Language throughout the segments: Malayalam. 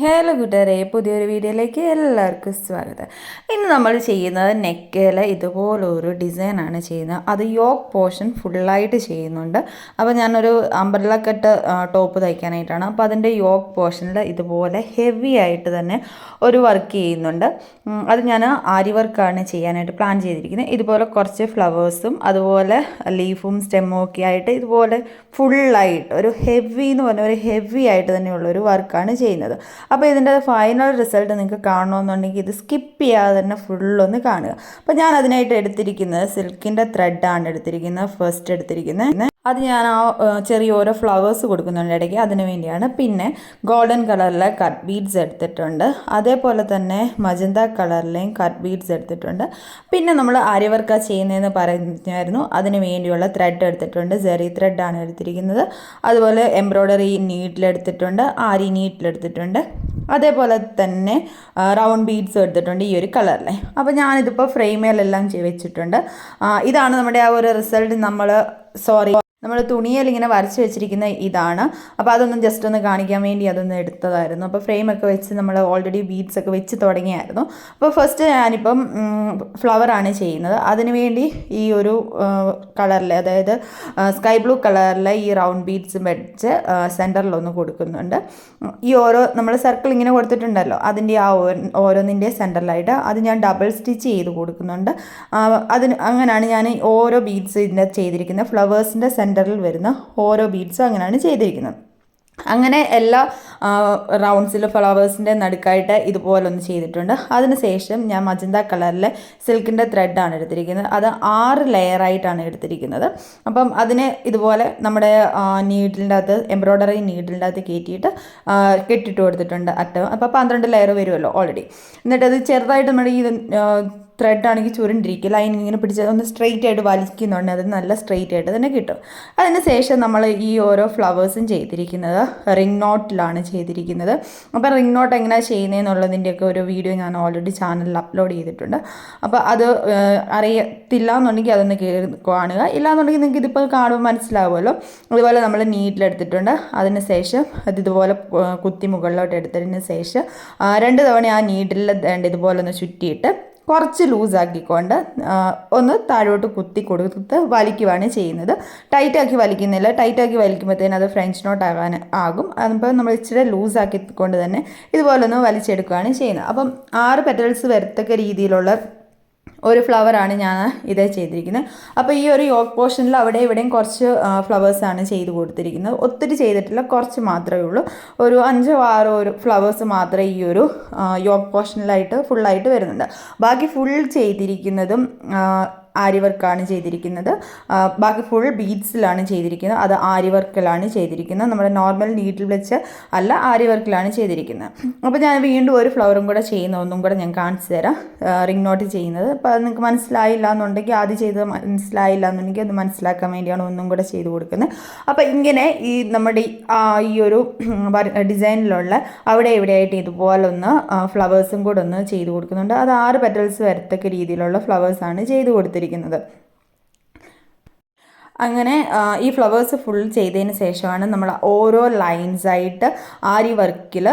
ഹലോ കൂട്ടുകാരെ പുതിയൊരു വീഡിയോയിലേക്ക് എല്ലാവർക്കും സ്വാഗതം. ഇന്ന് നമ്മൾ ചെയ്യുന്നത് നെക്കിൽ ഇതുപോലൊരു ഡിസൈനാണ് ചെയ്യുന്നത്. അത് യോക്ക് പോർഷൻ ഫുള്ളായിട്ട് ചെയ്യുന്നുണ്ട്. അപ്പോൾ ഞാനൊരു അമ്പർല കട്ട് ടോപ്പ് തയ്ക്കാനായിട്ടാണ്. അപ്പോൾ അതിന്റെ യോക്ക് പോർഷനിൽ ഇതുപോലെ ഹെവി ആയിട്ട് തന്നെ ഒരു വർക്ക് ചെയ്യുന്നുണ്ട്. അത് ഞാൻ ആരി വർക്കാണ് ചെയ്യാനായിട്ട് പ്ലാൻ ചെയ്തിരിക്കുന്നത്. ഇതുപോലെ കുറച്ച് ഫ്ലവേഴ്സും അതുപോലെ ലീഫും സ്റ്റെമ്മും ഒക്കെ ആയിട്ട് ഇതുപോലെ ഫുള്ളായിട്ട് ഒരു ഹെവി എന്ന് പറഞ്ഞ ഒരു ഹെവി ആയിട്ട് തന്നെയുള്ളൊരു വർക്കാണ് ചെയ്യുന്നത്. അപ്പോൾ ഇതിന്റെ ഫൈനൽ റിസൾട്ട് നിങ്ങൾക്ക് കാണണമെന്നുണ്ടെങ്കിൽ ഇത് സ്കിപ്പ് ചെയ്യാതെ തന്നെ ഫുള്ളൊന്ന് കാണുക. അപ്പോൾ ഞാൻ അതിനായിട്ട് എടുത്തിരിക്കുന്നത് സിൽക്കിന്റെ ത്രെഡാണ് എടുത്തിരിക്കുന്നത് ഫസ്റ്റ് എടുത്തിരിക്കുന്നത്. അത് ഞാൻ ആ ചെറിയ ഓരോ ഫ്ലവേഴ്സ് കൊടുക്കുന്നുണ്ട് ഇടയ്ക്ക്. അതിന് വേണ്ടിയാണ്. പിന്നെ ഗോൾഡൻ കളറിലെ കട്ട് ബീഡ്സ് എടുത്തിട്ടുണ്ട്. അതേപോലെ തന്നെ മജന്ത കളറിലെയും കട്ട് ബീഡ്സ് എടുത്തിട്ടുണ്ട്. പിന്നെ നമ്മൾ ആര്യവർക്ക ചെയ്യുന്നതെന്ന് പറഞ്ഞായിരുന്നു അതിന് വേണ്ടിയുള്ള ത്രെഡ് എടുത്തിട്ടുണ്ട്. സെറി ത്രെഡാണ് എടുത്തിരിക്കുന്നത്. അതുപോലെ എംബ്രോയ്ഡറി നീറ്റിലെടുത്തിട്ടുണ്ട് ആരി നീറ്റിലെടുത്തിട്ടുണ്ട് അതേപോലെ തന്നെ റൗണ്ട് ബീഡ്സ് എടുത്തിട്ടുണ്ട് ഈ ഒരു കളറിലെ. അപ്പോൾ ഞാനിതിപ്പോൾ ഫ്രെയിമേലെല്ലാം വെച്ചിട്ടുണ്ട്. ഇതാണ് നമ്മുടെ ആ ഒരു റിസൾട്ട് നമ്മൾ സോറി നമ്മൾ തുണിയിൽ ഇങ്ങനെ വരച്ച് വെച്ചിരിക്കുന്ന ഇതാണ്. അപ്പോൾ അതൊന്നും ജസ്റ്റ് ഒന്ന് കാണിക്കാൻ വേണ്ടി അതൊന്ന് എടുത്തതായിരുന്നു. അപ്പോൾ ഫ്രെയിമൊക്കെ വെച്ച് നമ്മൾ ഓൾറെഡി ബീഡ്സ് ഒക്കെ വെച്ച് തുടങ്ങിയായിരുന്നു. അപ്പോൾ ഫസ്റ്റ് ഞാനിപ്പം ഫ്ലവറാണ് ചെയ്യുന്നത്. അതിനുവേണ്ടി ഈ ഒരു കളറിൽ അതായത് സ്കൈ ബ്ലൂ കളറിലെ ഈ റൗണ്ട് ബീഡ്സ് വെച്ച് സെന്ററിലൊന്ന് കൊടുക്കുന്നുണ്ട്. ഈ ഓരോ നമ്മൾ സർക്കിൾ ഇങ്ങനെ കൊടുത്തിട്ടുണ്ടല്ലോ. അതിന്റെ ആ ഓരോ- ഓരോന്നിന്റെ സെന്ററിലായിട്ട് അത് ഞാൻ ഡബിൾ സ്റ്റിച്ച് ചെയ്ത് കൊടുക്കുന്നുണ്ട്. അതിന് അങ്ങനെയാണ് ഞാൻ ഓരോ ബീഡ്സ് ഇതിന്റെ ചെയ്തിരിക്കുന്നത്. ഫ്ലവേഴ്സിന്റെ സെന്ററിൽ വരുന്ന ഓരോ ബീഡ്സും അങ്ങനെയാണ് ചെയ്തിരിക്കുന്നത്. അങ്ങനെ എല്ലാ റൗണ്ട്സിലും ഫ്ലവേഴ്സിന്റെ നടുക്കായിട്ട് ഇതുപോലെ ഒന്ന് ചെയ്തിട്ടുണ്ട്. അതിനുശേഷം ഞാൻ മജന്ത കളറിലെ സിൽക്കിന്റെ ത്രെഡാണ് എടുത്തിരിക്കുന്നത്. അത് ആറ് ലെയറായിട്ടാണ് എടുത്തിരിക്കുന്നത്. അപ്പം അതിനെ ഇതുപോലെ നമ്മുടെ നീഡിലിന്റെ അകത്ത് എംബ്രോയ്ഡറി നീഡിലിന്റെ അകത്ത് കയറ്റിയിട്ട് കെട്ടിട്ട് കൊടുത്തിട്ടുണ്ട് അറ്റം. അപ്പോൾ പന്ത്രണ്ട് ലെയർ വരുമല്ലോ ഓൾറെഡി എന്നിട്ട് അത് ചെറുതായിട്ട് നമ്മുടെ ഈ ത്രെഡ് ആണെങ്കിൽ ചുരുണ്ടിരിക്കും. ലൈൻ ഇങ്ങനെ പിടിച്ച് ഒന്ന് സ്ട്രെയിറ്റ് ആയിട്ട് വലിക്കുന്നുണ്ട് അത് നല്ല സ്ട്രെയിറ്റ് ആയിട്ട് തന്നെ കിട്ടും. അതിന് ശേഷം നമ്മൾ ഈ ഓരോ ഫ്ലവേഴ്സും ചെയ്തിരിക്കുന്നത് റിംഗ് നോട്ടിലാണ് ചെയ്തിരിക്കുന്നത്. അപ്പോൾ റിംഗ് നോട്ട് എങ്ങനെയാണ് ചെയ്യുന്നതെന്നുള്ളതിന്റെയൊക്കെ ഒരു വീഡിയോ ഞാൻ ഓൾറെഡി ചാനലിൽ അപ്ലോഡ് ചെയ്തിട്ടുണ്ട്. അപ്പോൾ അത് അറിയത്തില്ല എന്നുണ്ടെങ്കിൽ അതൊന്ന് കാണുക. ഇല്ല എന്നുണ്ടെങ്കിൽ നിങ്ങൾക്ക് ഇതിപ്പോൾ കാണുമ്പോൾ മനസ്സിലാവുമല്ലോ. അതുപോലെ നമ്മൾ നീറ്റിലെടുത്തിട്ടുണ്ട് അതിന് ശേഷം അത് ഇതുപോലെ കുത്തി മുകളിലോട്ട് എടുത്തതിന് ശേഷം രണ്ട് തവണ ആ നീഡിൽ ഇതുപോലെ ഒന്ന് ചുറ്റിയിട്ട് കുറച്ച് ലൂസാക്കിക്കൊണ്ട് ഒന്ന് താഴോട്ട് കുത്തി കൊടുത്ത് വലിക്കുവാണ് ചെയ്യുന്നത്. ടൈറ്റാക്കി വലിക്കുന്നില്ല. ടൈറ്റാക്കി വലിക്കുമ്പോഴത്തേനും അത് ഫ്രഞ്ച് നോട്ട് ആകാൻ ആകും. അപ്പോൾ നമ്മൾ ഇച്ചിരി ലൂസാക്കിക്കൊണ്ട് തന്നെ ഇതുപോലൊന്ന് വലിച്ചെടുക്കുകയാണ് ചെയ്യുന്നത്. അപ്പം ആറ് പെറ്റൽസ് വരത്തക്ക രീതിയിലുള്ള ഒരു ഫ്ലവറാണ് ഞാൻ ഇത് ചെയ്തിരിക്കുന്നത്. അപ്പോൾ ഈ ഒരു യോക്ക് പോർഷനിൽ അവിടെ ഇവിടെയും കുറച്ച് ഫ്ലവേഴ്സാണ് ചെയ്ത് കൊടുത്തിരിക്കുന്നത്. ഒത്തിരി ചെയ്തിട്ടില്ല കുറച്ച് മാത്രമേ ഉള്ളൂ. ഒരു അഞ്ചോ ആറോ ഒരു ഫ്ലവേഴ്സ് മാത്രമേ ഈ ഒരു യോക്ക് പോർഷനിലായിട്ട് ഫുള്ളായിട്ട് വരുന്നുണ്ട്. ബാക്കി ഫുൾ ചെയ്തിരിക്കുന്നതും ആരി വർക്കാണ് ചെയ്തിരിക്കുന്നത് ബാക്കി ഫുൾ ബീഡ്സിലാണ് ചെയ്തിരിക്കുന്നത്. അത് ആരി വർക്കിലാണ് ചെയ്തിരിക്കുന്നത്. നമ്മുടെ നോർമൽ നീഡിൽ വെച്ച് അല്ല ആരി വർക്കിലാണ് ചെയ്തിരിക്കുന്നത്. അപ്പോൾ ഞാൻ വീണ്ടും ഒരു ഫ്ലവറും കൂടെ ചെയ്യുന്ന ഒന്നും കൂടെ ഞാൻ കാണിച്ചു തരാം. റിംഗ് നോട്ട് ചെയ്യുന്നത്. അപ്പോൾ അത് നിങ്ങൾക്ക് മനസ്സിലായില്ല എന്നുണ്ടെങ്കിൽ ആദ്യം ചെയ്തത് മനസ്സിലായില്ല എന്നുണ്ടെങ്കിൽ അത് മനസ്സിലാക്കാൻ വേണ്ടിയാണ് ഒന്നും കൂടെ ചെയ്ത് കൊടുക്കുന്നത്. അപ്പോൾ ഇങ്ങനെ ഈ നമ്മുടെ ഈ, ഒരു ഡിസൈനിലുള്ള അവിടെ എവിടെയായിട്ട് ഇതുപോലൊന്ന് ഫ്ലവേഴ്സും കൂടെ ഒന്ന് ചെയ്ത് കൊടുക്കുന്നുണ്ട്. അത് ആറ് പെറ്റൽസ് വരത്തക്ക രീതിയിലുള്ള ഫ്ലവേഴ്സാണ് ചെയ്ത് കൊടുത്തിരിക്കുന്നത്. കൊടുത്തിരിക്കുന്നത്. അങ്ങനെ ഈ ഫ്ലവേഴ്സ് ഫുൾ ചെയ്തതിന് ശേഷമാണ് നമ്മൾ ഓരോ ലൈൻസായിട്ട് ആരി വർക്കിൽ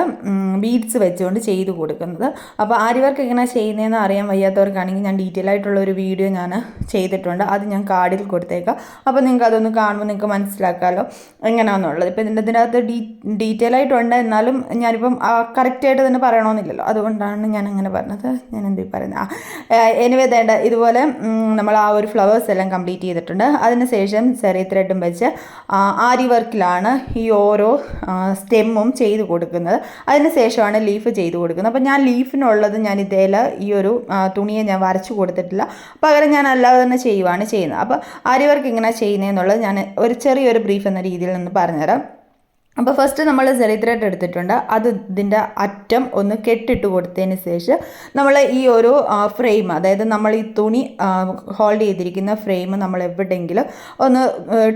ബീഡ്സ് വെച്ചുകൊണ്ട് ചെയ്ത് കൊടുക്കുന്നത്. അപ്പോൾ ആരി വർക്ക് എങ്ങനെ ചെയ്യുന്നതെന്ന് അറിയാൻ വയ്യാത്തവർക്കാണെങ്കിൽ ഞാൻ ഡീറ്റെയിൽ ആയിട്ടുള്ള ഒരു വീഡിയോ ഞാൻ ചെയ്തിട്ടുണ്ട്. അത് ഞാൻ കാർഡിൽ കൊടുത്തേക്കാം. അപ്പോൾ നിങ്ങൾക്ക് അതൊന്ന് കാണുമ്പോൾ നിങ്ങൾക്ക് മനസ്സിലാക്കാമല്ലോ എങ്ങനെയാണെന്നുള്ളത് ഇപ്പോൾ ഇതിന്റെ ഇതിനകത്ത് ഡീ ഡീറ്റെയിൽ ആയിട്ടുണ്ട്. എന്നാലും ഞാനിപ്പം കറക്റ്റായിട്ട് തന്നെ പറയണമെന്നില്ലല്ലോ അതുകൊണ്ടാണ് ഞാൻ അങ്ങനെ പറഞ്ഞത്. ഞാൻ എന്ത് പറയുന്നത് എനിവേ വേണ്ട ഇതുപോലെ നമ്മൾ ആ ഒരു ഫ്ലവേഴ്സ് എല്ലാം കംപ്ലീറ്റ് ചെയ്തിട്ടുണ്ട്. അതിനുശേഷം ചെറിയ ത്രെഡും വെച്ച് ആരി വർക്കിലാണ് ഈ ഓരോ സ്റ്റെമ്മും ചെയ്ത് കൊടുക്കുന്നത്. അതിന് ശേഷമാണ് ലീഫ് ചെയ്ത് കൊടുക്കുന്നത്. അപ്പോൾ ഞാൻ ലീഫിനുള്ളത് ഞാൻ ഇതേൽ ഈ ഒരു തുണിയെ ഞാൻ വരച്ചു കൊടുത്തിട്ടില്ല. പകരം ഞാൻ അല്ലാതെ തന്നെ ചെയ്യുവാണ് ചെയ്യുന്നത്. അപ്പോൾ ആരി വർക്ക് ഇങ്ങനെ ചെയ്യുന്നതെന്നുള്ളത് ഞാൻ ഒരു ചെറിയൊരു ബ്രീഫ് എന്ന രീതിയിൽ നിന്ന് പറഞ്ഞുതരാം. അപ്പോൾ ഫസ്റ്റ് നമ്മൾ ജെറി ത്രെഡ് എടുത്തിട്ടുണ്ട്. അത് ഇതിന്റെ അറ്റം ഒന്ന് കെട്ടിട്ട് കൊടുത്തതിന് ശേഷം നമ്മൾ ഈ ഒരു ഫ്രെയിം അതായത് നമ്മൾ ഈ തുണി ഹോൾഡ് ചെയ്തിരിക്കുന്ന ഫ്രെയിം നമ്മൾ എവിടെയെങ്കിലും ഒന്ന്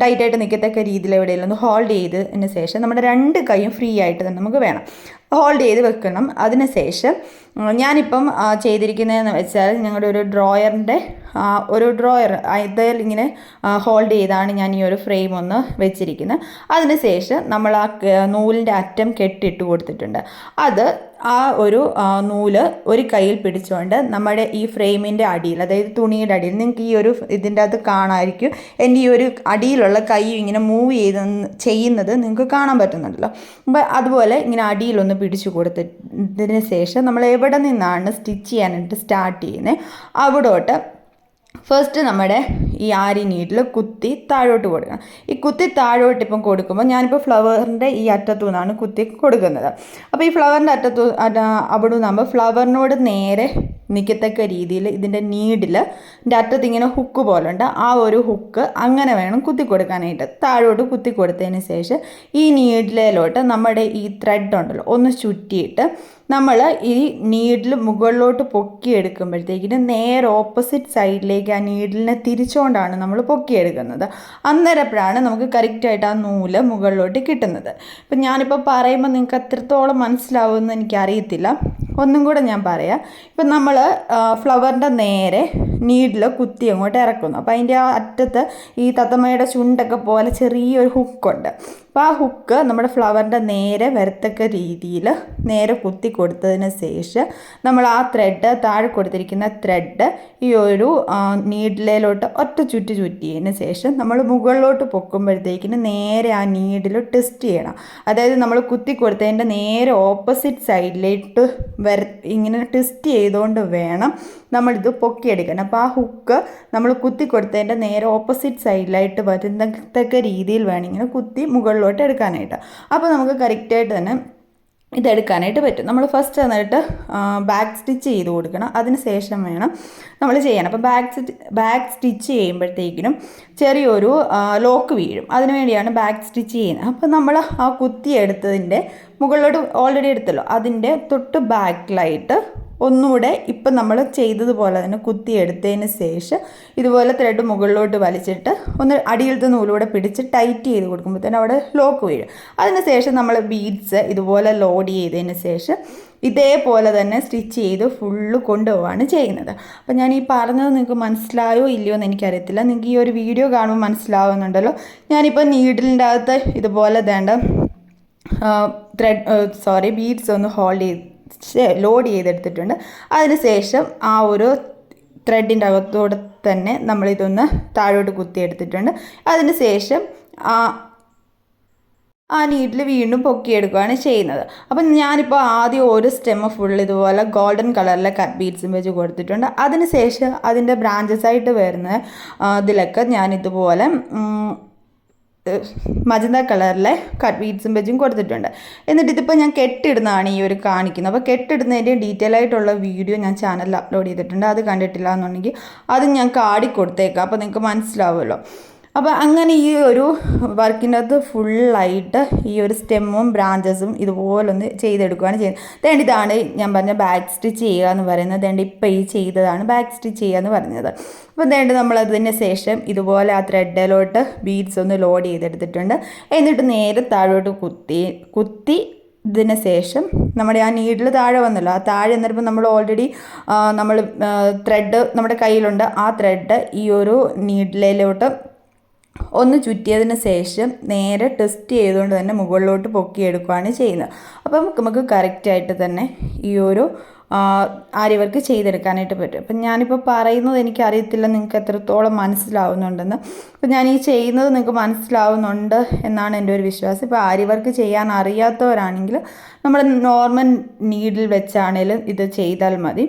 ടൈറ്റായിട്ട് നിൽക്കത്തക്ക രീതിയിൽ എവിടെയെങ്കിലും ഒന്ന് ഹോൾഡ് ചെയ്തതിന് ശേഷം നമ്മുടെ രണ്ട് കൈയും ഫ്രീ ആയിട്ട് തന്നെ നമുക്ക് വേണം. ഹോൾഡ് ചെയ്ത് വെക്കണം. അതിനുശേഷം ഞാനിപ്പം ചെയ്തിരിക്കുന്നതെന്ന് വെച്ചാൽ ഞങ്ങളുടെ ഒരു ഡ്രോയറിന്റെ ഒരു ഡ്രോയർ അതിൽ ഇങ്ങനെ ഹോൾഡ് ചെയ്താണ് ഞാൻ ഈ ഒരു ഫ്രെയിം ഒന്ന് വെച്ചിരിക്കുന്നത്. അതിനുശേഷം നമ്മൾ ആ നൂലിന്റെ അറ്റം കെട്ടിട്ട് കൊടുത്തിട്ടുണ്ട്. അത് ആ ഒരു നൂൽ ഒരു കയ്യിൽ പിടിച്ചുകൊണ്ട് നമ്മുടെ ഈ ഫ്രെയിമിന്റെ അടിയിൽ അതായത് തുണിയുടെ അടിയിൽ നിങ്ങൾക്ക് ഈ ഒരു ഇതിന്റെ അകത്ത് കാണാമായിരിക്കും എന്റെ ഈ ഒരു അടിയിലുള്ള കൈ ഇങ്ങനെ മൂവ് ചെയ്ത് ചെയ്യുന്നത് നിങ്ങൾക്ക് കാണാൻ പറ്റുന്നുണ്ടല്ലോ. അപ്പോൾ അതുപോലെ ഇങ്ങനെ അടിയിലൊന്ന് പിടിച്ചു കൊടുത്തതിന് ശേഷം നമ്മൾ എവിടെ നിന്നാണ് സ്റ്റിച്ച് ചെയ്യാനായിട്ട് സ്റ്റാർട്ട് ചെയ്യുന്നത്? അവിടോട്ട് ഫസ്റ്റ് നമ്മുടെ ഈ ആരി നീഡിൽ കുത്തി താഴോട്ട് കൊടുക്കണം. ഈ കുത്തി താഴോട്ട് ഇപ്പം കൊടുക്കുമ്പോൾ ഞാനിപ്പോൾ ഫ്ലവറിന്റെ ഈ അറ്റത്തു നിന്നാണ് കുത്തി കൊടുക്കുന്നത്. അപ്പോൾ ഈ ഫ്ലവറിന്റെ അറ്റത്തു അവിടെ നിന്നാകുമ്പോൾ ഫ്ലവറിനോട് നേരെ നിൽക്കത്തക്ക രീതിയിൽ ഇതിന്റെ നീഡിൽ ഇതിന്റെ അറ്റത്ത് ഇങ്ങനെ ഹുക്ക് പോലെ ഉണ്ട് ആ ഒരു ഹുക്ക് അങ്ങനെ വേണം കുത്തി കൊടുക്കാനായിട്ട്. താഴോട്ട് കുത്തി കൊടുത്തതിന് ശേഷം ഈ നീഡിലോട്ട് നമ്മുടെ ഈ ത്രെഡ് ഉണ്ടല്ലോ ഒന്ന് ചുറ്റിയിട്ട് നമ്മൾ ഈ നീഡിൽ മുകളിലോട്ട് പൊക്കിയെടുക്കുമ്പോഴത്തേക്കിന് നേരെ ഓപ്പോസിറ്റ് സൈഡിലേക്ക് ആ നീഡിലിനെ തിരിച്ചുകൊണ്ടാണ് നമ്മൾ പൊക്കിയെടുക്കുന്നത്. അന്നേരപ്പോഴാണ് നമുക്ക് കറക്റ്റായിട്ട് ആ നൂൽ മുകളിലോട്ട് കിട്ടുന്നത്. ഇപ്പം ഞാനിപ്പോൾ പറയുമ്പോൾ നിങ്ങൾക്ക് എത്രത്തോളം മനസ്സിലാവുമെന്ന് എനിക്കറിയത്തില്ല. ഒന്നും കൂടെ ഞാൻ പറയാം. ഇപ്പം നമ്മൾ ഫ്ലവറിന്റെ നേരെ നീഡിൽ കുത്തി അങ്ങോട്ട് ഇറക്കുന്നു. അപ്പോൾ അതിന്റെ ആ അറ്റത്ത് ഈ തത്തമ്മയുടെ ചുണ്ടൊക്കെ പോലെ ചെറിയൊരു ഹുക്കുണ്ട്. അപ്പോൾ ആ ഹുക്ക് നമ്മുടെ ഫ്ലവറിന്റെ നേരെ വരത്തക്ക രീതിയിൽ നേരെ കുത്തി കൊടുത്തതിന് ശേഷം നമ്മൾ ആ ത്രെഡ് താഴെ കൊടുത്തിരിക്കുന്ന ത്രെഡ് ഈ ഒരു നീഡിലേലോട്ട് ഒറ്റ ചുറ്റി ചുറ്റിയതിന് ശേഷം നമ്മൾ മുകളിലോട്ട് പൊക്കുമ്പോഴത്തേക്കിന് നേരെ ആ നീഡിൽ ടെസ്റ്റ് ചെയ്യണം. അതായത് നമ്മൾ കുത്തി കൊടുത്തതിന്റെ നേരെ ഓപ്പോസിറ്റ് സൈഡിലേക്ക് വര ഇങ്ങനെ ടെസ്റ്റ് ചെയ്തുകൊണ്ട് വേണം നമ്മളിത് പൊക്കിയെടുക്കണം. അപ്പോൾ ആ ഹുക്ക് നമ്മൾ കുത്തി കൊടുത്തതിന്റെ നേരെ ഓപ്പോസിറ്റ് സൈഡിലായിട്ട് വരുന്നത്തക്ക രീതിയിൽ വേണം ഇങ്ങനെ കുത്തി മുകളിലോട്ട് എടുക്കാനായിട്ട്. അപ്പോൾ നമുക്ക് കറക്റ്റായിട്ട് തന്നെ ഇതെടുക്കാനായിട്ട് പറ്റും. നമ്മൾ ഫസ്റ്റ് എന്നിട്ട് ബാക്ക് സ്റ്റിച്ച് ചെയ്ത് കൊടുക്കണം. അതിന് ശേഷം വേണം നമ്മൾ ചെയ്യണം അപ്പോൾ ബാക്ക് സ്റ്റിച്ച് ബാക്ക് സ്റ്റിച്ച് ചെയ്യുമ്പോഴത്തേക്കിനും ചെറിയൊരു ലോക്ക് വീഴും. അതിന് വേണ്ടിയാണ് ബാക്ക് സ്റ്റിച്ച് ചെയ്യുന്നത്. അപ്പോൾ നമ്മൾ ആ കുത്തി എടുത്തതിന്റെ മുകളിലോട്ട് ഓൾറെഡി എടുത്തല്ലോ. അതിന്റെ തൊട്ട് ബാക്കിലായിട്ട് ഒന്നുകൂടെ ഇപ്പം നമ്മൾ ചെയ്തതുപോലെ തന്നെ കുത്തിയെടുത്തതിന് ശേഷം ഇതുപോലെ ത്രെഡ് മുകളിലോട്ട് വലിച്ചിട്ട് ഒന്ന് അടിയിലത്തെ നൂലൂടെ പിടിച്ച് ടൈറ്റ് ചെയ്ത് കൊടുക്കുമ്പോൾ തന്നെ അവിടെ ലോക്ക് വീഴും. അതിന് ശേഷം നമ്മൾ ബീഡ്സ് ഇതുപോലെ ലോഡ് ചെയ്തതിന് ശേഷം ഇതേപോലെ തന്നെ സ്റ്റിച്ച് ചെയ്ത് ഫുള്ള് കൊണ്ടുപോവാണ് ചെയ്യുന്നത്. അപ്പോൾ ഞാൻ ഈ പറഞ്ഞത് നിങ്ങൾക്ക് മനസ്സിലായോ ഇല്ലയോ എന്ന് എനിക്കറിയത്തില്ല. നിങ്ങൾക്ക് ഈ ഒരു വീഡിയോ കാണുമ്പോൾ മനസ്സിലാവുന്നുണ്ടല്ലോ. ഞാനിപ്പോൾ നീഡിലിന്റെ അകത്ത് ഇതുപോലെ വേണ്ട ത്രെഡ് സോറി ബീഡ്സ് ഒന്ന് ഹോൾഡ് ചെയ്ത് ലോഡ് ചെയ്തെടുത്തിട്ടുണ്ട്. അതിനുശേഷം ആ ഒരു ത്രെഡിന്റെ അകത്തോടെ തന്നെ നമ്മളിതൊന്ന് താഴോട്ട് കുത്തിയെടുത്തിട്ടുണ്ട്. അതിന് ശേഷം ആ ആ നീഡിൽ വീണ്ടും പൊക്കിയെടുക്കുകയാണ് ചെയ്യുന്നത്. അപ്പം ഞാനിപ്പോൾ ആദ്യം ഒരു സ്റ്റെമ്മ് ഫുൾ ഇതുപോലെ ഗോൾഡൻ കളറിലെ കട്ട് ബീഡ്സും വെച്ച് കൊടുത്തിട്ടുണ്ട്. അതിന് ശേഷം അതിന്റെ ബ്രാഞ്ചസ് ആയിട്ട് വരുന്ന ഇതിലൊക്കെ ഞാൻ ഇതുപോലെ മജന്ത കളറിലെ കട്ട് ബീഡ്സും വെച്ചും കൊടുത്തിട്ടുണ്ട്. എന്നിട്ട് ഇതിപ്പോൾ ഞാൻ കെട്ടിടുന്നതാണ് ഈ ഒരു കാണിക്കുന്നത്. അപ്പോൾ കെട്ടിടുന്നതിന്റെ ഡീറ്റെയിൽ ആയിട്ടുള്ള വീഡിയോ ഞാൻ ചാനലിൽ അപ്ലോഡ് ചെയ്തിട്ടുണ്ട്. അത് കണ്ടിട്ടില്ല എന്നുണ്ടെങ്കിൽ അത് ഞാൻ കാടി കൊടുത്തേക്കാം അപ്പോൾ നിങ്ങൾക്ക് മനസ്സിലാവുമല്ലോ. അപ്പോൾ അങ്ങനെ ഈ ഒരു വർക്കിന്റെ അകത്ത് ഫുള്ളായിട്ട് ഈ ഒരു സ്റ്റെമ്മും ബ്രാഞ്ചസും ഇതുപോലൊന്ന് ചെയ്തെടുക്കുകയാണ് ചെയ്യുന്നത്. തേണ്ട ഇതാണ് ഞാൻ പറഞ്ഞ ബാക്ക് സ്റ്റിച്ച് ചെയ്യുക എന്ന് പറയുന്നത്. തേണ്ട ഇപ്പം ഈ ചെയ്തതാണ് ബാക്ക് സ്റ്റിച്ച് ചെയ്യുക എന്ന് പറഞ്ഞത്. അപ്പോൾ തേണ്ട നമ്മൾ അതിന് ശേഷം ഇതുപോലെ ആ ത്രെഡിലോട്ട് ബീഡ്സ് ഒന്ന് ലോഡ് ചെയ്തെടുത്തിട്ടുണ്ട്. എന്നിട്ട് നേരെ താഴോട്ട് കുത്തി കുത്തി ഇതിന് ശേഷം നമ്മുടെ ആ നീഡിൽ താഴെ വന്നല്ലോ. ആ താഴെ എന്നിട്ട് നമ്മൾ ഓൾറെഡി നമ്മൾ ത്രെഡ് നമ്മുടെ കയ്യിലുണ്ട്. ആ ത്രെഡ് ഈ ഒരു നീഡിലോട്ട് ഒന്ന് ചുറ്റിയതിന് ശേഷം നേരെ ടെസ്റ്റ് ചെയ്തുകൊണ്ട് തന്നെ മുകളിലോട്ട് പൊക്കിയെടുക്കുകയാണ് ചെയ്യുന്നത്. അപ്പം നമുക്ക് കറക്റ്റായിട്ട് തന്നെ ഈ ഒരു ആര്യവർക്ക് ചെയ്തെടുക്കാനായിട്ട് പറ്റും. അപ്പം ഞാനിപ്പോൾ പറയുന്നത് എനിക്കറിയത്തില്ല നിങ്ങൾക്ക് എത്രത്തോളം മനസ്സിലാവുന്നുണ്ടെന്ന്. അപ്പം ഞാൻ ഈ ചെയ്യുന്നത് നിങ്ങൾക്ക് മനസ്സിലാവുന്നുണ്ട് എന്നാണ് എന്റെ ഒരു വിശ്വാസം. ഇപ്പോൾ ആര്യവർക്ക് ചെയ്യാൻ അറിയാത്തവരാണെങ്കിൽ നമ്മൾ നോർമൽ നീഡിൽ വെച്ചാണേലും ഇത് ചെയ്താൽ മതി.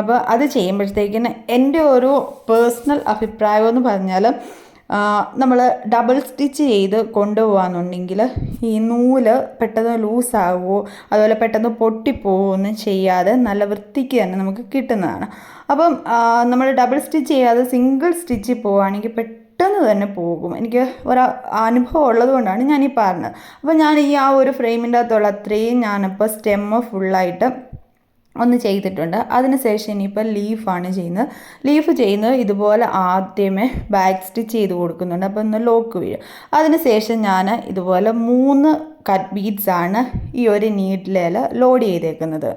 അപ്പോൾ അത് ചെയ്യുമ്പോഴത്തേക്കിന് എന്റെ ഒരു പേഴ്സണൽ അഭിപ്രായം എന്ന് പറഞ്ഞാൽ നമ്മൾ ഡബിൾ സ്റ്റിച്ച് ചെയ്ത് കൊണ്ടുപോകാന്നുണ്ടെങ്കിൽ ഈ നൂൽ പെട്ടെന്ന് ലൂസാകുമോ അതുപോലെ പെട്ടെന്ന് പൊട്ടിപ്പോവുകയോ ഒന്നും ചെയ്യാതെ നല്ല വൃത്തിക്ക് തന്നെ നമുക്ക് കിട്ടുന്നതാണ്. അപ്പം നമ്മൾ ഡബിൾ സ്റ്റിച്ച് ചെയ്യാതെ സിംഗിൾ സ്റ്റിച്ച് പോവുകയാണെങ്കിൽ പെട്ടെന്ന് തന്നെ പോകും. എനിക്ക് ഒരു അനുഭവം ഉള്ളത് കൊണ്ടാണ് ഞാൻ ഈ പറഞ്ഞത്. അപ്പോൾ ഞാൻ ഈ ആ ഒരു ഫ്രെയിമിന്റെ അകത്തുള്ള അത്രയും ഞാനിപ്പോൾ സ്റ്റെമ്മ് ഫുള്ളായിട്ട് ഒന്ന് ചെയ്തിട്ടുണ്ട്. അതിനുശേഷം ഇനിയിപ്പോൾ ലീഫാണ് ചെയ്യുന്നത്. ലീഫ് ചെയ്യുന്നത് ഇതുപോലെ ആദ്യമേ ബാക്ക് സ്റ്റിച്ച് ചെയ്ത് കൊടുക്കുന്നുണ്ട്. അപ്പോൾ ഒന്ന് ലോക്ക് വീഴും. അതിനുശേഷം ഞാൻ ഇതുപോലെ മൂന്ന് കട്ട് ബീഡ്സ് ആണ് ഈ ഒരു നീഡിലേൽ ലോഡ് ചെയ്തേക്കുന്നത്.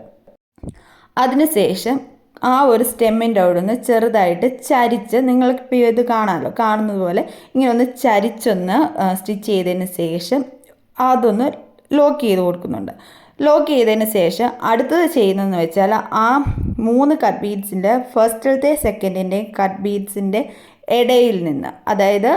അതിനുശേഷം ആ ഒരു സ്റ്റെമ്മിന്റെ അവിടെ നിന്ന് ചെറുതായിട്ട് ചരിച്ച് നിങ്ങൾക്ക് ഇപ്പോൾ ഇത് കാണാമല്ലോ. കാണുന്നത് പോലെ ഇങ്ങനെ ഒന്ന് ചരിച്ചൊന്ന് സ്റ്റിച്ച് ചെയ്തതിന് ശേഷം അതൊന്ന് ലോക്ക് ചെയ്ത് കൊടുക്കുന്നുണ്ട്. ലോക്ക് ചെയ്തതിന് ശേഷം അടുത്തത് ചെയ്യുന്നതെന്ന് വെച്ചാൽ ആ മൂന്ന് കട്ട് ബീഡ്സിന്റെ ഫസ്റ്റിലത്തെ സെക്കൻഡിന്റെ കട്ട് ബീഡ്സിന്റെ ഇടയിൽ നിന്ന് അതായത്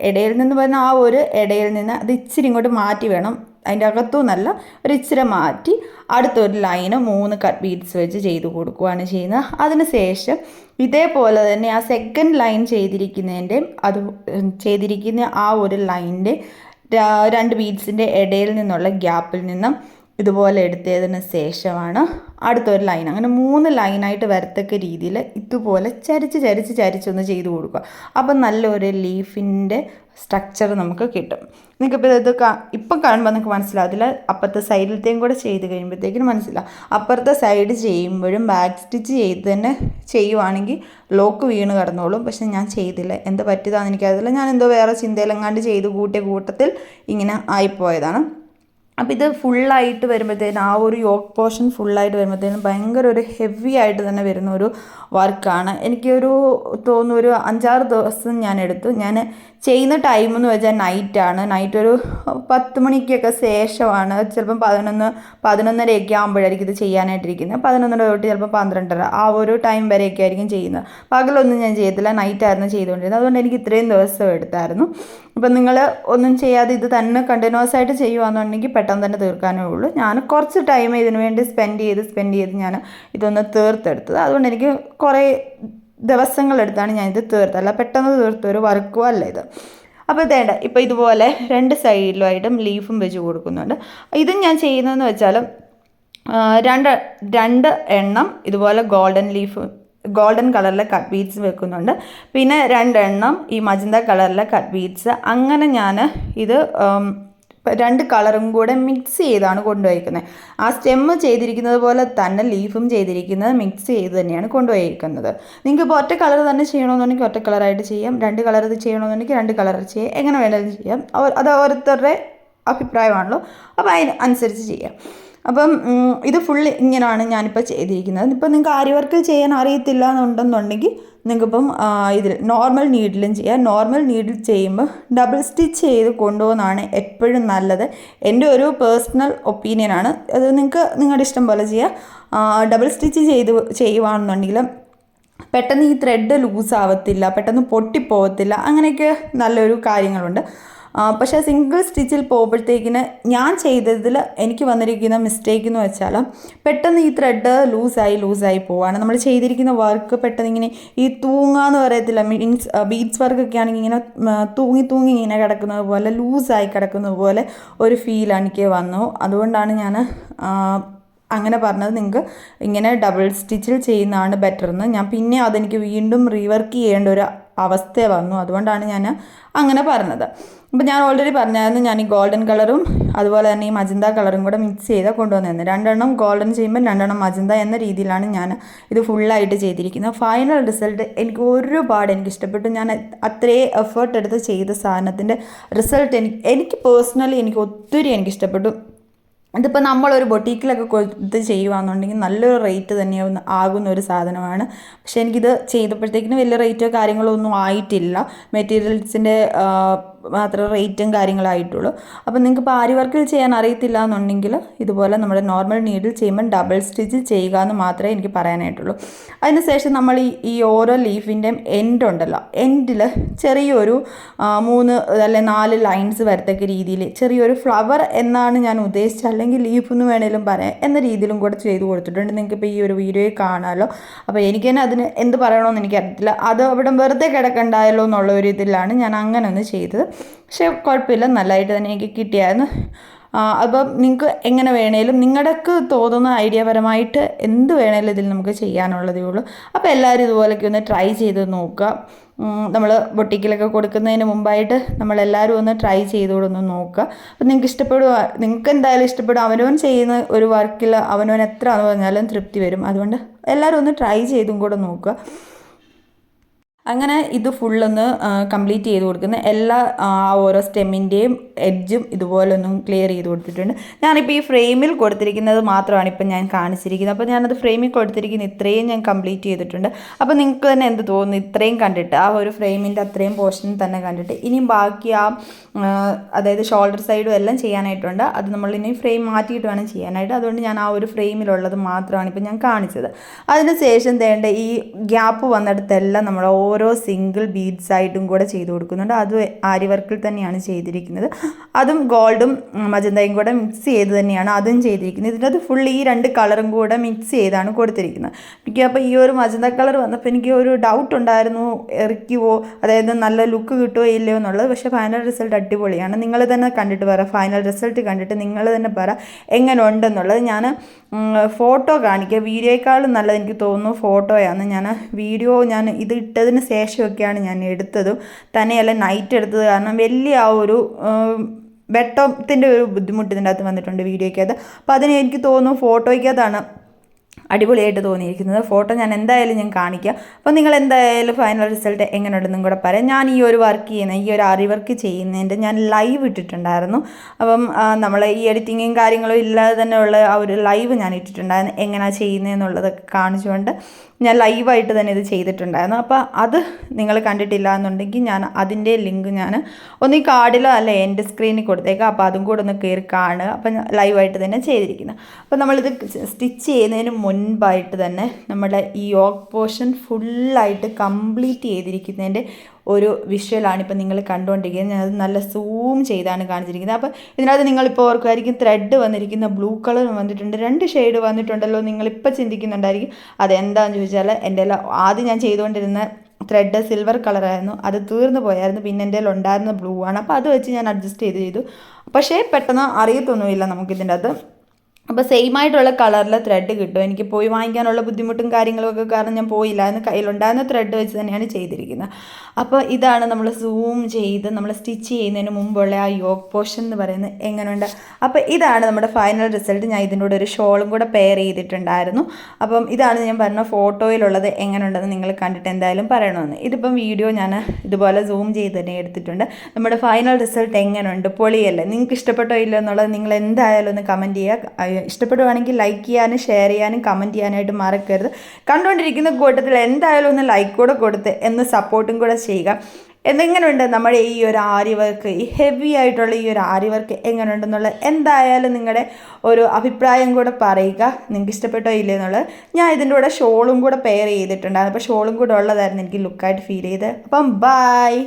ഇടയിൽ നിന്ന് പറഞ്ഞ ആ ഒരു ഇടയിൽ നിന്ന് അത് ഇച്ചിരി ഇങ്ങോട്ട് മാറ്റി വേണം. അതിന്റെ അകത്തുനിന്നല്ല ഒരു ഇച്ചിരി മാറ്റി അടുത്തൊരു ലൈന് മൂന്ന് കട്ട് ബീഡ്സ് വെച്ച് ചെയ്ത് കൊടുക്കുകയാണ് ചെയ്യുന്നത്. അതിന് ശേഷം ഇതേപോലെ തന്നെ ആ സെക്കൻഡ് ലൈൻ ചെയ്തിരിക്കുന്നതിന്റെ അത് ചെയ്തിരിക്കുന്ന ആ ഒരു ലൈനിന്റെ രണ്ട് ബീഡ്സിന്റെ ഇടയിൽ നിന്നുള്ള ഗ്യാപ്പിൽ നിന്നും ഇതുപോലെ എടുത്തതിന് ശേഷമാണ് അടുത്തൊരു ലൈൻ അങ്ങനെ മൂന്ന് ലൈനായിട്ട് വരത്തക്ക രീതിയിൽ ഇതുപോലെ ചരിച്ച് ചരിച്ച് ചരിച്ചൊന്ന് ചെയ്ത് കൊടുക്കുക. അപ്പം നല്ലൊരു ലീഫിന്റെ സ്ട്രക്ചർ നമുക്ക് കിട്ടും. നിങ്ങൾക്കിപ്പോൾ ഇത് ഇപ്പം കാണുമ്പോൾ നിങ്ങൾക്ക് മനസ്സിലാവില്ല അപ്പുറത്തെ സൈഡിലത്തെയും കൂടെ ചെയ്ത് കഴിയുമ്പോഴത്തേക്കിനും മനസ്സിലാവും. അപ്പുറത്തെ സൈഡ് ചെയ്യുമ്പോഴും ബാക്ക് സ്റ്റിച്ച് ചെയ്ത് തന്നെ ചെയ്യുവാണെങ്കിൽ ലോക്ക് വീണ് കിടന്നോളും. പക്ഷെ ഞാൻ ചെയ്തില്ല. എന്താ പറ്റിയതാണെന്ന് എനിക്കറിയില്ല ഞാൻ എന്തോ വേറെ ചിന്തയിലെങ്ങാണ്ട് ചെയ്ത് കൂട്ടിയ കൂട്ടത്തിൽ ഇങ്ങനെ ആയിപ്പോയതാണ്. അപ്പോൾ ഇത് ഫുള്ളായിട്ട് വരുമ്പോഴത്തേനും ആ ഒരു യോക്ക് പോർഷൻ ഫുള്ളായിട്ട് വരുമ്പോഴത്തേനും ഭയങ്കര ഒരു ഹെവി ആയിട്ട് തന്നെ വരുന്ന ഒരു വർക്കാണ് എനിക്കൊരു തോന്നുന്നു ഒരു അഞ്ചാറ് ദിവസം ഞാൻ എടുത്തു. ഞാൻ ചെയ്യുന്ന ടൈം എന്ന് വെച്ചാൽ നൈറ്റാണ് നൈറ്റ് ഒരു പത്ത് മണിക്കൊക്കെ ശേഷമാണ്. ചിലപ്പം പതിനൊന്ന് പതിനൊന്നരയൊക്കെ ആകുമ്പോഴായിരിക്കും ഇത് ചെയ്യാനായിട്ടിരിക്കുന്നത്. പതിനൊന്നര തൊട്ട് ചിലപ്പോൾ പന്ത്രണ്ടര ആ ഒരു ടൈം വരെയൊക്കെ ആയിരിക്കും ചെയ്യുന്നത്. പകലൊന്നും ഞാൻ ചെയ്യത്തില്ല നൈറ്റായിരുന്നു ചെയ്തുകൊണ്ടിരുന്നത്. അതുകൊണ്ട് എനിക്ക് ഇത്രയും ദിവസം എടുത്തായിരുന്നു. അപ്പം നിങ്ങൾ ഒന്നും ചെയ്യാതെ ഇത് തന്നെ കണ്ടിന്യൂസ് ആയിട്ട് ചെയ്യുകയാണെന്നുണ്ടെങ്കിൽ പെട്ടെന്ന് തന്നെ തീർക്കാനേ ഉള്ളൂ. ഞാൻ കുറച്ച് ടൈം ഇതിനു വേണ്ടി സ്പെൻഡ് ചെയ്ത് സ്പെൻഡ് ചെയ്ത് ഞാൻ ഇതൊന്ന് തീർത്തെടുത്തത്. അതുകൊണ്ട് എനിക്ക് കുറേ ദിവസങ്ങളെടുത്താണ് ഞാനിത് തീർത്തത്. അല്ല പെട്ടെന്ന് തീർത്ത ഒരു വർക്കും അല്ല ഇത്. അപ്പോൾ ഇതേണ്ട ഇപ്പോൾ ഇതുപോലെ രണ്ട് സൈഡിലുമായിട്ടും ലീഫും വെച്ച് കൊടുക്കുന്നുണ്ട്. ഇതും ഞാൻ ചെയ്യുന്നതെന്ന് വെച്ചാൽ രണ്ട് രണ്ട് എണ്ണം ഇതുപോലെ ഗോൾഡൻ ലീഫ് ഗോൾഡൻ കളറിലെ കട്ട് ബീഡ്സ് വെക്കുന്നുണ്ട്. പിന്നെ രണ്ടെണ്ണം ഈ മജന്ത കളറിലെ കട്ട് ബീഡ്സ് അങ്ങനെ ഞാൻ ഇത് രണ്ട് കളറും കൂടെ മിക്സ് ചെയ്താണ് കൊണ്ടുപോയിരിക്കുന്നത് ആ സ്റ്റെമ്മ് ചെയ്തിരിക്കുന്നത് പോലെ തന്നെ ലീഫും ചെയ്തിരിക്കുന്നത് മിക്സ് ചെയ്ത് തന്നെയാണ് കൊണ്ടുപോയിരിക്കുന്നത് നിങ്ങൾക്ക് ഇപ്പോൾ ഒറ്റ കളർ തന്നെ ചെയ്യണമെന്നുണ്ടെങ്കിൽ ഒറ്റ കളറായിട്ട് ചെയ്യാം. രണ്ട് കളർ ചെയ്യണമെന്നുണ്ടെങ്കിൽ രണ്ട് കളർ ചെയ്യാം. എങ്ങനെ വേണമെങ്കിലും ചെയ്യാം. അത് ഓരോരുത്തരുടെ അഭിപ്രായമാണല്ലോ. അപ്പോൾ അതിന് അനുസരിച്ച് ചെയ്യാം. അപ്പം ഇത് ഫുൾ ഇങ്ങനെയാണ് ഞാനിപ്പോൾ ചെയ്തിരിക്കുന്നത്. ഇപ്പം നിങ്ങൾക്ക് ആര്യവർക്ക് വർക്ക് ചെയ്യാൻ അറിയത്തില്ല എന്നുണ്ടെന്നുണ്ടെങ്കിൽ നിങ്ങൾക്കിപ്പം ഇതിൽ നോർമൽ നീഡിലും ചെയ്യാം. നോർമൽ നീഡിൽ ചെയ്യുമ്പോൾ ഡബിൾ സ്റ്റിച്ച് ചെയ്ത് കൊണ്ടുപോകുന്നതാണ് എപ്പോഴും നല്ലത്. എന്റെ ഒരു പേഴ്സണൽ ഒപ്പീനിയനാണ് അത് നിങ്ങൾക്ക് നിങ്ങളുടെ ഇഷ്ടം പോലെ ചെയ്യാം. ഡബിൾ സ്റ്റിച്ച് ചെയ്ത് ചെയ്യുവാണെന്നുണ്ടെങ്കിൽ പെട്ടെന്ന് ഈ ത്രെഡ് ലൂസ് ആവത്തില്ല പെട്ടെന്ന് പൊട്ടിപ്പോകത്തില്ല അങ്ങനെയൊക്കെ നല്ലൊരു കാര്യങ്ങളുണ്ട്. പക്ഷേ സിംഗിൾ സ്റ്റിച്ചിൽ പോകുമ്പോഴത്തേക്കിന് ഞാൻ ചെയ്തതിൽ എനിക്ക് വന്നിരിക്കുന്ന മിസ്റ്റേക്ക് എന്ന് വെച്ചാൽ പെട്ടെന്ന് ഈ ത്രെഡ് ലൂസായി ലൂസായി പോവാണ്. നമ്മൾ ചെയ്തിരിക്കുന്ന വർക്ക് പെട്ടെന്ന് ഇങ്ങനെ ഈ തൂങ്ങാന്ന് പറയത്തില്ല. മീൻസ് ബീഡ്സ് വർക്കൊക്കെ ആണെങ്കിൽ ഇങ്ങനെ തൂങ്ങി തൂങ്ങി ഇങ്ങനെ കിടക്കുന്നത് പോലെ ലൂസായി കിടക്കുന്നത് പോലെ ഒരു ഫീൽ എനിക്ക് വന്നു. അതുകൊണ്ടാണ് ഞാൻ അങ്ങനെ പറഞ്ഞത്. നിങ്ങൾക്ക് ഇങ്ങനെ ഡബിൾ സ്റ്റിച്ചിൽ ചെയ്യുന്നതാണ് ബെറ്റർ എന്ന്. ഞാൻ പിന്നെ അതെനിക്ക് വീണ്ടും റീവർക്ക് ചെയ്യേണ്ട ഒരു അവസ്ഥ വന്നു. അതുകൊണ്ടാണ് ഞാൻ അങ്ങനെ പറഞ്ഞത്. അപ്പോൾ ഞാൻ ഓൾറെഡി പറഞ്ഞായിരുന്നു ഞാൻ ഈ ഗോൾഡൻ കളറും അതുപോലെ തന്നെ ഈ മജന്ത കളറും കൂടെ മിക്സ് ചെയ്ത് കൊണ്ടുവന്നിരുന്നത്. രണ്ടെണ്ണം ഗോൾഡൻ ചെയ്യുമ്പോൾ രണ്ടെണ്ണം മജന്ത എന്ന രീതിയിലാണ് ഞാൻ ഇത് ഫുള്ളായിട്ട് ചെയ്തിരിക്കുന്നത്. ഫൈനൽ റിസൾട്ട് എനിക്ക് ഒരുപാട് എനിക്ക് ഇഷ്ടപ്പെട്ടു. ഞാൻ അത്രയും എഫേർട്ട് എടുത്ത് ചെയ്ത സാധനത്തിന്റെ റിസൾട്ട് എനിക്ക് എനിക്ക് പേഴ്സണലി എനിക്ക് ഒത്തിരി എനിക്ക് ഇഷ്ടപ്പെട്ടു. ഇതിപ്പോൾ നമ്മളൊരു ബൊട്ടീക്കിലൊക്കെ കൊടുത്ത് ചെയ്യുകയാണെന്നുണ്ടെങ്കിൽ നല്ലൊരു റേറ്റ് തന്നെ ആകുന്ന ഒരു സാധനമാണ്. പക്ഷേ എനിക്കിത് ചെയ്തപ്പോഴത്തേക്കിനും വലിയ റേറ്റോ കാര്യങ്ങളോ ഒന്നും ആയിട്ടില്ല. മെറ്റീരിയൽസിന്റെ മാത്രമേ റേറ്റും കാര്യങ്ങളായിട്ടുള്ളൂ. അപ്പോൾ നിങ്ങൾക്ക് ഇപ്പോൾ ആരി വർക്കിൽ ചെയ്യാൻ അറിയത്തില്ല എന്നുണ്ടെങ്കിൽ ഇതുപോലെ നമ്മുടെ നോർമൽ നീഡിൽ ചെയ്യുമ്പോൾ ഡബിൾ സ്റ്റിച്ച് ചെയ്യുക എന്ന് മാത്രമേ എനിക്ക് പറയാനായിട്ടുള്ളൂ. അതിനുശേഷം നമ്മൾ ഈ ഈ ഓരോ ലീഫിന്റെയും എൻഡ് ഉണ്ടല്ലോ. എൻഡിൽ ചെറിയൊരു മൂന്ന് അല്ലെ നാല് ലൈൻസ് വരത്തക്ക രീതിയിൽ ചെറിയൊരു ഫ്ലവർ എന്നാണ് ഞാൻ ഉദ്ദേശിച്ചത്. അല്ലെങ്കിൽ ലീഫ് എന്ന് വേണേലും പറയാം എന്ന രീതിയിലും കൂടെ ചെയ്ത് കൊടുത്തിട്ടുണ്ട്. നിങ്ങൾക്ക് ഇപ്പോൾ ഈ ഒരു വീഡിയോയിൽ കാണാമല്ലോ അപ്പോൾ എനിക്ക് തന്നെ അതിന് എന്ത് പറയണമെന്ന് എനിക്കറിയത്തില്ല. അത് അവിടെ വെറുതെ കിടക്കണ്ടായല്ലോ എന്നുള്ള ഒരു ഇതിലാണ് ഞാൻ അങ്ങനെ ഒന്ന് ചെയ്തത്. പക്ഷേ കുഴപ്പമില്ല നല്ലതായിട്ട് തന്നെ എനിക്ക് കിട്ടിയായിരുന്നു. അപ്പം നിങ്ങൾക്ക് എങ്ങനെ വേണേലും നിങ്ങളുടെക്ക് തോന്നുന്ന ഐഡിയപരമായിട്ട് എന്ത് വേണേലും ഇതിൽ നമുക്ക് ചെയ്യാനുള്ളതേ ഉള്ളൂ. അപ്പോൾ എല്ലാവരും ഇതുപോലെയൊക്കെ ഒന്ന് ട്രൈ ചെയ്ത് നോക്കുക. നമ്മൾ ബൊട്ടിക്കിലൊക്കെ കൊടുക്കുന്നതിന് മുമ്പായിട്ട് നമ്മളെല്ലാവരും ഒന്ന് ട്രൈ ചെയ്തുകൂടെ ഒന്ന് നോക്കുക. അപ്പം നിങ്ങൾക്ക് ഇഷ്ടപ്പെടുക നിങ്ങൾക്ക് എന്തായാലും ഇഷ്ടപ്പെടും. അവനവൻ ചെയ്യുന്ന ഒരു വർക്കിൽ അവനവൻ എത്ര എന്ന് പറഞ്ഞാലും തൃപ്തി വരും. അതുകൊണ്ട് എല്ലാവരും ഒന്ന് ട്രൈ ചെയ്തും കൂടെ നോക്കുക. അങ്ങനെ ഇത് ഫുള്ളൊന്ന് കംപ്ലീറ്റ് ചെയ്ത് കൊടുക്കുന്ന. എല്ലാ ആ, ഓരോ സ്റ്റെമ്മിന്റെയും എഡ്ജും ഇതുപോലെ ഒന്നും ക്ലിയർ ചെയ്ത് കൊടുത്തിട്ടുണ്ട്. ഞാനിപ്പോൾ ഈ ഫ്രെയിമിൽ കൊടുത്തിരിക്കുന്നത് മാത്രമാണ് ഇപ്പം ഞാൻ കാണിച്ചിരിക്കുന്നത്. അപ്പോൾ ഞാനത് ഫ്രെയിമിൽ കൊടുത്തിരിക്കുന്ന ഇത്രയും ഞാൻ കംപ്ലീറ്റ് ചെയ്തിട്ടുണ്ട്. അപ്പോൾ നിങ്ങൾക്ക് തന്നെ എന്ത് തോന്നുന്നു? ഇത്രയും കണ്ടിട്ട് ആ ഒരു ഫ്രെയിമിന്റെ അത്രയും പോർഷൻ തന്നെ കണ്ടിട്ട്. ഇനിയും ബാക്കി ആ അതായത് ഷോൾഡർ സൈഡും എല്ലാം ചെയ്യാനായിട്ടുണ്ട്. അത് നമ്മൾ ഇനി ഫ്രെയിം മാറ്റിയിട്ട് വേണം ചെയ്യാനായിട്ട്. അതുകൊണ്ട് ഞാൻ ആ ഒരു ഫ്രെയിമിലുള്ളത് മാത്രമാണ് ഇപ്പം ഞാൻ കാണിച്ചത്. അതിന് ശേഷം വേണ്ട ഈ ഗ്യാപ്പ് വന്നിടത്തെല്ലാം നമ്മൾ ഓരോ സിംഗിൾ ബീഡ്സ് ആയിട്ടും കൂടെ ചെയ്ത് കൊടുക്കുന്നുണ്ട്. അത് ആരി വർക്കിൽ തന്നെയാണ് ചെയ്തിരിക്കുന്നത്. അതും ഗോൾഡും മജന്തയും കൂടെ മിക്സ് ചെയ്ത് തന്നെയാണ് അതും ചെയ്തിരിക്കുന്നത്. ഇതിന്റെ അത് ഫുൾ ഈ രണ്ട് കളറും കൂടെ മിക്സ് ചെയ്താണ് കൊടുത്തിരിക്കുന്നത്. എനിക്ക് അപ്പോൾ ഈ ഒരു മജന്ത കളർ വന്നപ്പോൾ എനിക്ക് ഒരു ഡൗട്ട് ഉണ്ടായിരുന്നു. ഇറക്കുവോ അതായത് നല്ല ലുക്ക് കിട്ടുമോ ഇല്ലയോ എന്നുള്ളത്. പക്ഷേ ഫൈനൽ റിസൾട്ട് അടിപൊളിയാണ്. നിങ്ങൾ തന്നെ കണ്ടിട്ട് പറ. ഫൈനൽ റിസൾട്ട് കണ്ടിട്ട് നിങ്ങൾ തന്നെ പറ. എങ്ങനെ ഉണ്ടെന്നുള്ളത് ഞാൻ ഫോട്ടോ കാണിക്കുക വീഡിയോയെക്കാളും നല്ലത് എനിക്ക് തോന്നുന്നു ഫോട്ടോയാണ് ഞാൻ വീഡിയോ ഞാൻ ഇത് ഇട്ടതിന് ശേഷമൊക്കെയാണ് ഞാൻ എടുത്തതും. തന്നെയല്ല നൈറ്റ് എടുത്തത്. കാരണം വലിയ ആ ഒരു വെട്ടത്തിന്റെ ഒരു ബുദ്ധിമുട്ട് ഇതിന്റെ അകത്ത് വന്നിട്ടുണ്ട് വീഡിയോയ്ക്കകത്ത് അപ്പോൾ അതിന് എനിക്ക് തോന്നുന്നു ഫോട്ടോയ്ക്കകത്താണ് അടിപൊളിയായിട്ട് തോന്നിയിരിക്കുന്നത്. ഫോട്ടോ ഞാൻ എന്തായാലും ഞാൻ കാണിക്കാം. അപ്പോൾ നിങ്ങൾ എന്തായാലും ഫൈനൽ റിസൾട്ട് എങ്ങനെ ഉണ്ടെന്നും കൂടെ പറയാം. ഞാൻ ഈ ഒരു വർക്ക് ചെയ്യുന്ന ഈ ഒരു അറി വർക്ക് ചെയ്യുന്നതിന്റെ ഞാൻ ലൈവ് ഇട്ടിട്ടുണ്ടായിരുന്നു. അപ്പം നമ്മൾ ഈ എഡിറ്റിങ്ങും കാര്യങ്ങളും ഇല്ലാതെ തന്നെ ഉള്ള ആ ഒരു ലൈവ് ഞാൻ ഇട്ടിട്ടുണ്ടായിരുന്നു. എങ്ങനെയാണ് ചെയ്യുന്നതെന്നുള്ളതൊക്കെ കാണിച്ചുകൊണ്ട്. ഞാൻ ലൈവായിട്ട് തന്നെ ഇത് ചെയ്തിട്ടുണ്ടായിരുന്നു. അപ്പോൾ അത് നിങ്ങൾ കണ്ടിട്ടില്ല എന്നുണ്ടെങ്കിൽ ഞാൻ അതിന്റെ ലിങ്ക് ഞാൻ ഒന്ന് ഈ കാർഡിലോ അല്ല എന്റെ സ്ക്രീനിൽ കൊടുത്തേക്കാം. അപ്പോൾ അതും കൂടെ ഒന്ന് കയറി കാണുക. അപ്പം ലൈവായിട്ട് തന്നെ ചെയ്തിരിക്കുന്നത് അപ്പോൾ നമ്മളിത് സ്റ്റിച്ച് ചെയ്യുന്നതിന് മുൻപായിട്ട് തന്നെ നമ്മുടെ ഈ യോക്ക് പോർഷൻ ഫുള്ളായിട്ട് കംപ്ലീറ്റ് ചെയ്തിരിക്കുന്നതിന്റെ ഒരു വിഷ്വലാണ് ഇപ്പം നിങ്ങൾ കണ്ടുകൊണ്ടിരിക്കുന്നത്. ഞാനത് നല്ല സൂം ചെയ്താണ് കാണിച്ചിരിക്കുന്നത്. അപ്പോൾ ഇതിനകത്ത് നിങ്ങളിപ്പോൾ ഓർക്കുമായിരിക്കും ത്രെഡ് വന്നിരിക്കുന്ന ബ്ലൂ കളർ വന്നിട്ടുണ്ട്. രണ്ട് ഷെയ്ഡ് വന്നിട്ടുണ്ടല്ലോ നിങ്ങളിപ്പോൾ ചിന്തിക്കുന്നുണ്ടായിരിക്കും. അതെന്താണെന്ന് ചോദിച്ചാൽ എന്റെ ആദ്യം ഞാൻ ചെയ്തുകൊണ്ടിരുന്ന ത്രെഡ് സിൽവർ കളറായിരുന്നു അത് തീർന്നു പോയായിരുന്നു. പിന്നെ എന്റെ ഉണ്ടായിരുന്ന ബ്ലൂ ആണ്. അപ്പോൾ അത് വെച്ച് ഞാൻ അഡ്ജസ്റ്റ് ചെയ്ത് ചെയ്തു. പക്ഷേ പെട്ടെന്ന് അറിയത്തൊന്നുമില്ല നമുക്കിതിന്റെ അകത്ത്. അപ്പോൾ സെയിം ആയിട്ടുള്ള കളറിലെ ത്രെഡ് കിട്ടും. എനിക്ക് പോയി വാങ്ങിക്കാനുള്ള ബുദ്ധിമുട്ടും കാര്യങ്ങളൊക്കെ കാരണം ഞാൻ പോയില്ല. എന്ന് കയ്യിലുണ്ടായിരുന്ന ത്രെഡ് വെച്ച് തന്നെയാണ് ചെയ്തിരിക്കുന്നത്. അപ്പോൾ ഇതാണ് നമ്മൾ സൂം ചെയ്ത് നമ്മൾ സ്റ്റിച്ച് ചെയ്യുന്നതിന് മുമ്പുള്ള ആ യോഗ പോർഷൻ എന്ന് പറയുന്നത് എങ്ങനെയുണ്ട്? അപ്പോൾ ഇതാണ് നമ്മുടെ ഫൈനൽ റിസൾട്ട് ഞാൻ ഇതിന്റെ കൂടെ ഒരു ഷോളും കൂടെ പെയർ ചെയ്തിട്ടുണ്ടായിരുന്നു. അപ്പം ഇതാണ് ഞാൻ പറഞ്ഞ ഫോട്ടോയിലുള്ളത് എങ്ങനെയുണ്ടെന്ന് നിങ്ങൾ കണ്ടിട്ട് എന്തായാലും പറയണമെന്ന്. ഇതിപ്പം വീഡിയോ ഞാൻ ഇതുപോലെ സൂം ചെയ്ത് തന്നെ എടുത്തിട്ടുണ്ട്. നമ്മുടെ ഫൈനൽ റിസൾട്ട് എങ്ങനെയുണ്ട്? പൊളിയല്ലേ? നിങ്ങൾക്ക് ഇഷ്ടപ്പെട്ടോ ഇല്ലെന്നുള്ളത് നിങ്ങൾ എന്തായാലും ഒന്ന് കമന്റ് ചെയ്യുക. ഇഷ്ടപ്പെടുവാണെങ്കിൽ ലൈക്ക് ചെയ്യാനും ഷെയർ ചെയ്യാനും കമന്റ് ചെയ്യാനായിട്ട് മറക്കരുത്. കണ്ടുകൊണ്ടിരിക്കുന്ന കൂട്ടത്തിൽ എന്തായാലും ഒന്ന് ലൈക്ക് കൂടെ കൊടുത്ത് എന്ന് സപ്പോർട്ടും കൂടെ ചെയ്യുക. എന്തെങ്ങനെയുണ്ട് നമ്മുടെ ഈ ഒരു ആരി വർക്ക് ഈ ഹെവി ആയിട്ടുള്ള ഈ ഒരു ആരി വർക്ക് എങ്ങനെയുണ്ടെന്നുള്ളത് എന്തായാലും നിങ്ങളുടെ ഒരു അഭിപ്രായം കൂടെ പറയുക. നിങ്ങൾക്ക് ഇഷ്ടപ്പെട്ടോ ഇല്ലേ എന്നുള്ളത്? ഞാൻ ഇതിന്റെ കൂടെ ഷോളും കൂടെ പെയർ ചെയ്തിട്ടുണ്ടായിരുന്നു. അപ്പോൾ ഷോളും കൂടെ ഉള്ളതായിരുന്നു എനിക്ക് ലുക്കായിട്ട് ഫീൽ ചെയ്ത് അപ്പം ബായ്